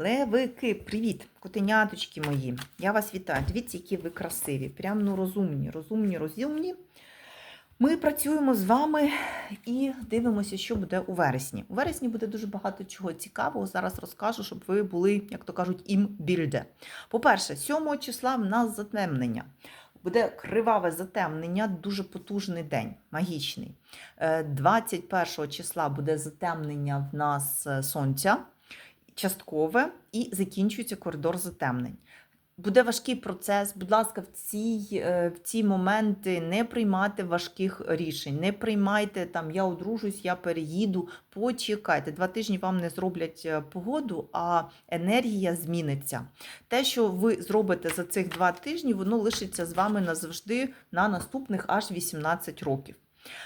Левики, привіт, котеняточки мої. Я вас вітаю. Дивіться, які ви красиві. Прям ну розумні, розумні, розумні. Ми працюємо з вами і дивимося, що буде у вересні. У вересні буде дуже багато чого цікавого. Зараз розкажу, щоб ви були, як то кажуть, імбільде. По-перше, 7 числа в нас затемнення. Буде криваве затемнення, дуже потужний день, магічний. Е, 21 числа буде затемнення в нас е, сонця, часткове, і закінчується коридор затемнень. Буде важкий процес. Будь ласка, в ці, е, в ці моменти не приймайте важких рішень. Не приймайте там я одружусь, я переїду. Почекайте. Два тижні вам не зроблять е, погоду, а енергія зміниться. Те, що ви зробите за цих два тижні, воно лишиться з вами назавжди на наступних аж 18 років.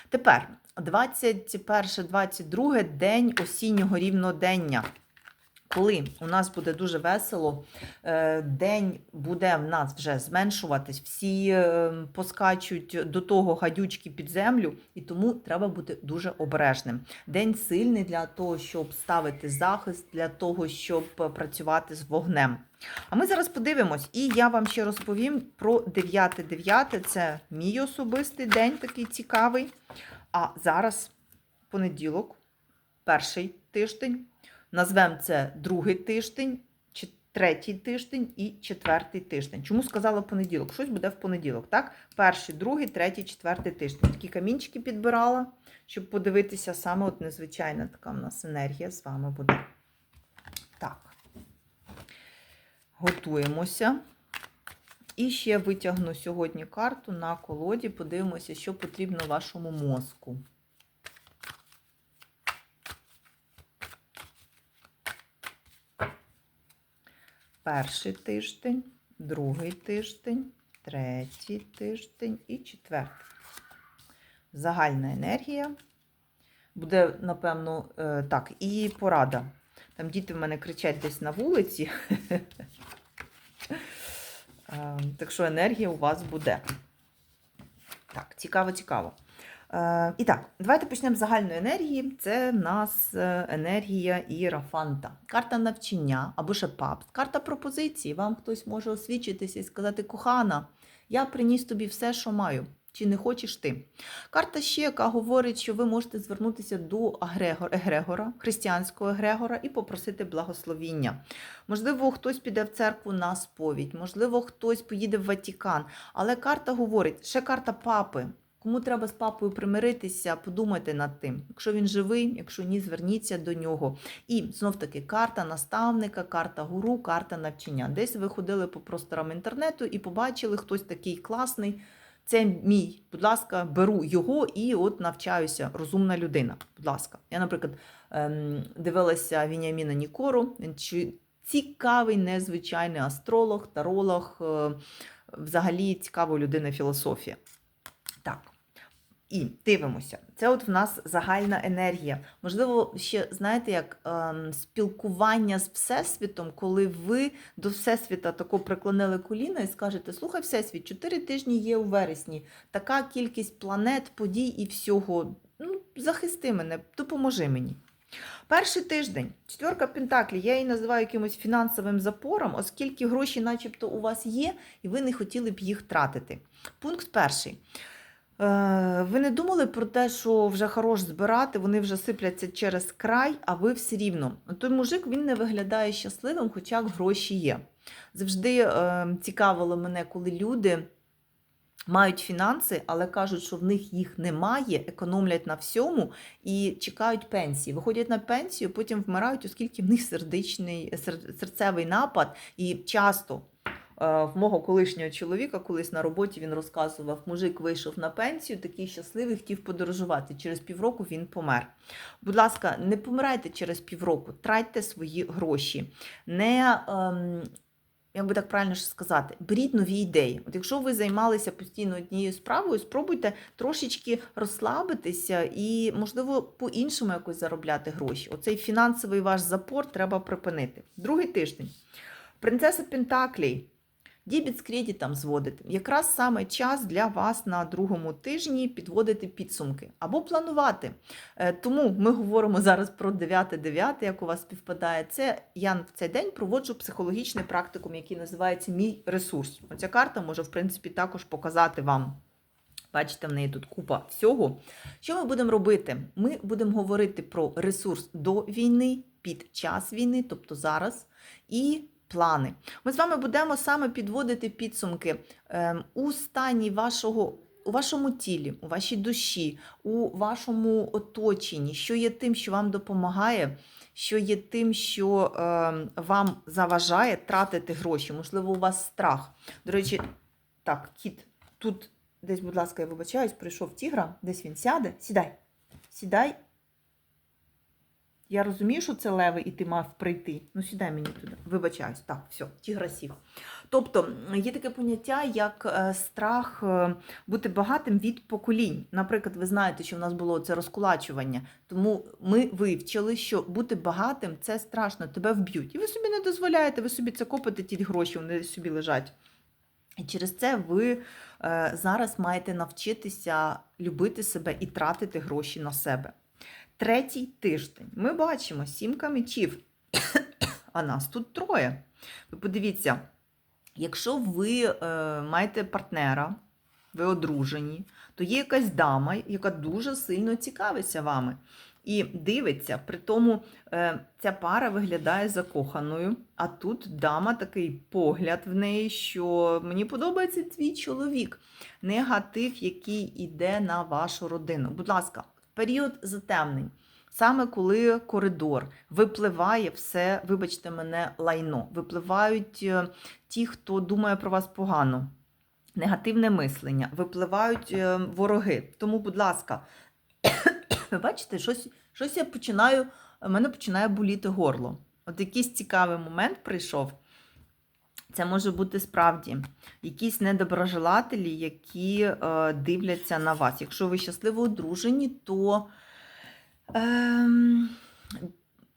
Тепер 21-22 день осіннього рівнодення. Коли у нас буде дуже весело, е, день буде в нас вже зменшуватись, всі е, поскачуть до того гадючки під землю, і тому треба бути дуже обережним. День сильний для того, щоб ставити захист, для того, щоб працювати з вогнем. А ми зараз подивимось, і я вам ще розповім про 9.9. Це мій особистий день, такий цікавий. А зараз понеділок, перший тиждень. Назвемо це другий тиждень, третій тиждень і четвертий тиждень. Чому сказала понеділок? Щось буде в понеділок, так? Перший, другий, третій, четвертий тиждень. Такі камінчики підбирала, щоб подивитися саме от незвичайна така в нас енергія з вами буде. Так. Готуємося. І ще витягну сьогодні карту на колоді, подивимося, що потрібно вашому мозку. Перший тиждень, другий тиждень, третій тиждень і четвертий. Загальна енергія. Буде, напевно, е, так, і порада. Там діти в мене кричать десь на вулиці. Е, так що енергія у вас буде. Так, цікаво, цікаво. Е, І так, давайте почнемо з загальної енергії. Це в нас е, енергія Іерафанта. Карта навчання або ще папст. Карта пропозиції. Вам хтось може освічитися і сказати: кохана, я приніс тобі все, що маю. Чи не хочеш ти? Карта ще, яка говорить, що ви можете звернутися до егрегора, християнського егрегора і попросити благословіння. Можливо, хтось піде в церкву на сповідь, можливо, хтось поїде в Ватікан. Але карта говорить, ще карта папи. Кому треба з папою примиритися, подумайте над тим. Якщо він живий, якщо ні, зверніться до нього. І знов таки карта наставника, карта гуру, карта навчання. Десь ви ходили по просторам інтернету і побачили хтось такий класний. Це мій, будь ласка, беру його і от навчаюся. Розумна людина. Будь ласка. Я, наприклад, ем, дивилася Вініаміна Нікору. Він цікавий, незвичайний астролог, таролог, е, взагалі цікава людина філософія. Так. І дивимося. Це от в нас загальна енергія. Можливо, ще, знаєте, як ем, спілкування з Всесвітом, коли ви до Всесвіта тако приклонили коліна і скажете: слухай, Всесвіт, чотири тижні є у вересні, така кількість планет, подій і всього. Ну, захисти мене, допоможи мені. Перший тиждень, четверка Пентаклі, я її називаю якимось фінансовим запором, оскільки гроші, начебто, у вас є, і ви не хотіли б їх тратити. Пункт перший. Е, ви не думали про те, що вже хорош збирати, вони вже сипляться через край, а ви все рівно. Той мужик він не виглядає щасливим, хоча гроші є. Завжди е, цікавило мене, коли люди мають фінанси, але кажуть, що в них їх немає, економлять на всьому і чекають пенсії. Виходять на пенсію, потім вмирають, оскільки в них сердечний, серцевий напад і часто. Е, В мого колишнього чоловіка колись на роботі він розказував, мужик вийшов на пенсію, такий щасливий, хотів подорожувати. Через півроку він помер. Будь ласка, не помирайте через півроку, тратьте свої гроші. Не, ем, як би так правильно сказати, беріть нові ідеї. От якщо ви займалися постійно однією справою, спробуйте трошечки розслабитися і, можливо, по-іншому якось заробляти гроші. Оцей фінансовий ваш запор треба припинити. Другий тиждень. Принцеса Пентаклій. Дібіт з кредитом зводити. Якраз саме час для вас на другому тижні підводити підсумки або планувати. Е, Тому ми говоримо зараз про 9-9, як у вас співпадає. Це я в цей день проводжу психологічний практикум, який називається Мій ресурс. Оця карта може, в принципі, також показати вам. Бачите, в неї тут купа всього. Що ми будемо робити? Ми будемо говорити про ресурс до війни, під час війни, тобто зараз, і плани. Ми з вами будемо саме підводити підсумки ем, у стані вашого. У вашому тілі, у вашій душі, у вашому оточенні, що є тим, що вам допомагає, що є тим, що е, вам заважає тратити гроші. Можливо, у вас страх. До речі, так, кіт, тут десь, будь ласка, я вибачаюсь, прийшов тігра, десь він сяде. Сідай. Сідай. Я розумію, що це леви, і ти мав прийти. Ну, сідай мені туди. Вибачаюсь. Так, все, тігра сів. Тобто є таке поняття, як е, страх е, бути багатим від поколінь. Наприклад, ви знаєте, що в нас було це розкулачування. Тому ми вивчили, що бути багатим це страшно, тебе вб'ють. І ви собі не дозволяєте, ви собі це копите, ті гроші, вони собі лежать. І через це ви е, зараз маєте навчитися любити себе і тратити гроші на себе. Третій тиждень. Ми бачимо сімка мечів, а нас тут троє. Ви подивіться, якщо ви е, маєте партнера, ви одружені, то є якась дама, яка дуже сильно цікавиться вами. І дивиться, при тому е, ця пара виглядає закоханою, а тут дама такий погляд в неї, що мені подобається твій чоловік. Негатив, який йде на вашу родину. Будь ласка, період затемнень. Саме коли коридор випливає все, вибачте мене, лайно. Випливають е, ті, хто думає про вас погано, негативне мислення, випливають е, вороги. Тому, будь ласка, ви бачите, щось, щось я починаю, мене починає боліти горло. От якийсь цікавий момент прийшов. Це може бути справді якісь недоброжелателі, які е, дивляться на вас. Якщо ви щасливо одружені, то ем,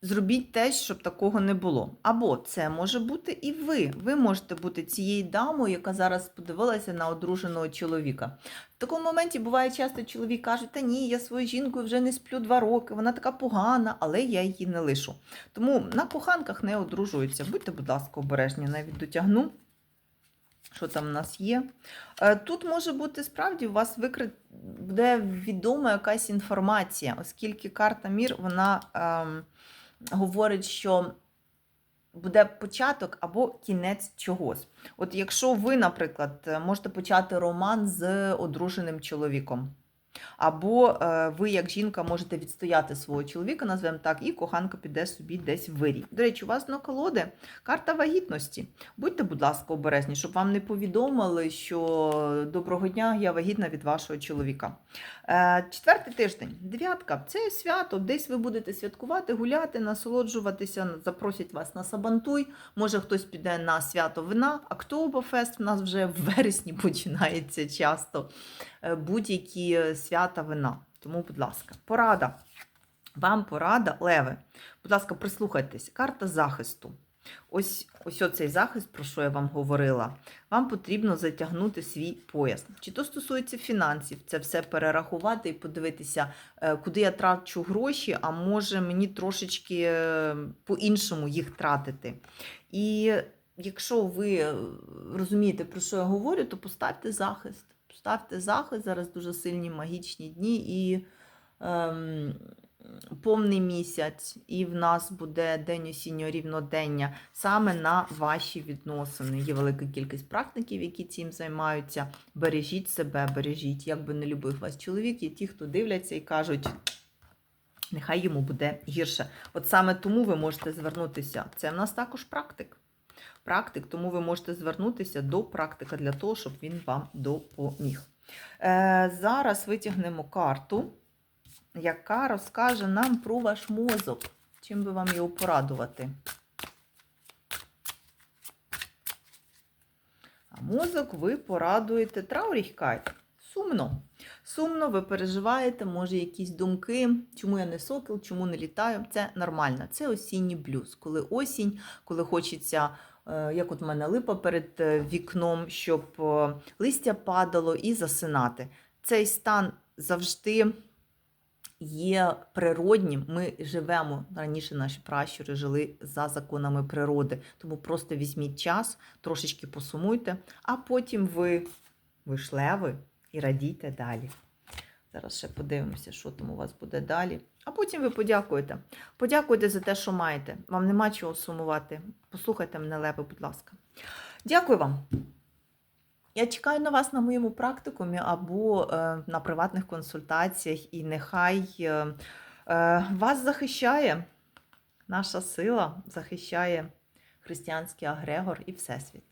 зробіть те, щоб такого не було. Або це може бути і ви. Ви можете бути цією дамою, яка зараз подивилася на одруженого чоловіка. В такому моменті буває часто чоловік каже, та ні, я свою жінкою вже не сплю два роки, вона така погана, але я її не лишу. Тому на коханках не одружуються. Будьте, будь ласка, обережні, навіть дотягну. Що там в нас є? Е, Тут може бути справді у вас викрит... буде відома якась інформація, оскільки карта Мір вона ем, говорить, що буде початок або кінець чогось. От якщо ви, наприклад, можете почати роман з одруженим чоловіком. Або е, ви, як жінка, можете відстояти свого чоловіка, назвемо так, і коханка піде собі десь в вирій. До речі, у вас на колоди карта вагітності. Будьте, будь ласка, обережні, щоб вам не повідомили, що доброго дня, я вагітна від вашого чоловіка. Е, четвертий тиждень, дев'ятка це свято. Десь ви будете святкувати, гуляти, насолоджуватися, запросять вас на сабантуй. Може, хтось піде на свято вина. Октобофест у нас вже в вересні починається часто. Е, Будь-які свята вина. Тому, будь ласка, порада. Вам порада, леви. Будь ласка, прислухайтесь. Карта захисту. Ось ось оцей захист, про що я вам говорила. Вам потрібно затягнути свій пояс. Чи то стосується фінансів, це все перерахувати і подивитися, е, куди я трачу гроші, а може мені трошечки е, по-іншому їх тратити. І якщо ви е, розумієте, про що я говорю, то поставте захист. Поставте захист, зараз дуже сильні магічні дні і ем, повний місяць, і в нас буде день осіннього рівнодення саме на ваші відносини. Є велика кількість практиків, які цим займаються. Бережіть себе, бережіть. Як би не любив вас чоловік, є ті, хто дивляться і кажуть. Нехай йому буде гірше. От саме тому ви можете звернутися. Це в нас також практик. Практик, тому ви можете звернутися до практика для того, щоб він вам допоміг. Е, зараз витягнемо карту, яка розкаже нам про ваш мозок. Чим би вам його порадувати? А мозок ви порадуєте Трауріхкайт. Сумно. сумно, ви переживаєте, може, якісь думки, чому я не сокіл, чому не літаю. Це нормально. Це осінній блюз. Коли осінь, коли хочеться, е, як от в мене липа перед е, вікном, щоб е, листя падало і засинати. Цей стан завжди є природнім. Ми живемо раніше наші пращури жили за законами природи. Тому просто візьміть час, трошечки посумуйте, а потім ви вишлеви і радійте далі. Зараз ще подивимося, що там у вас буде далі. А потім ви подякуєте. Подякуйте за те, що маєте. Вам нема чого сумувати. Послухайте мене лепе, будь ласка. Дякую вам. Я чекаю на вас на моєму практикумі або е, на приватних консультаціях, і нехай е, е, вас захищає наша сила, захищає християнський агрегор і Всесвіт.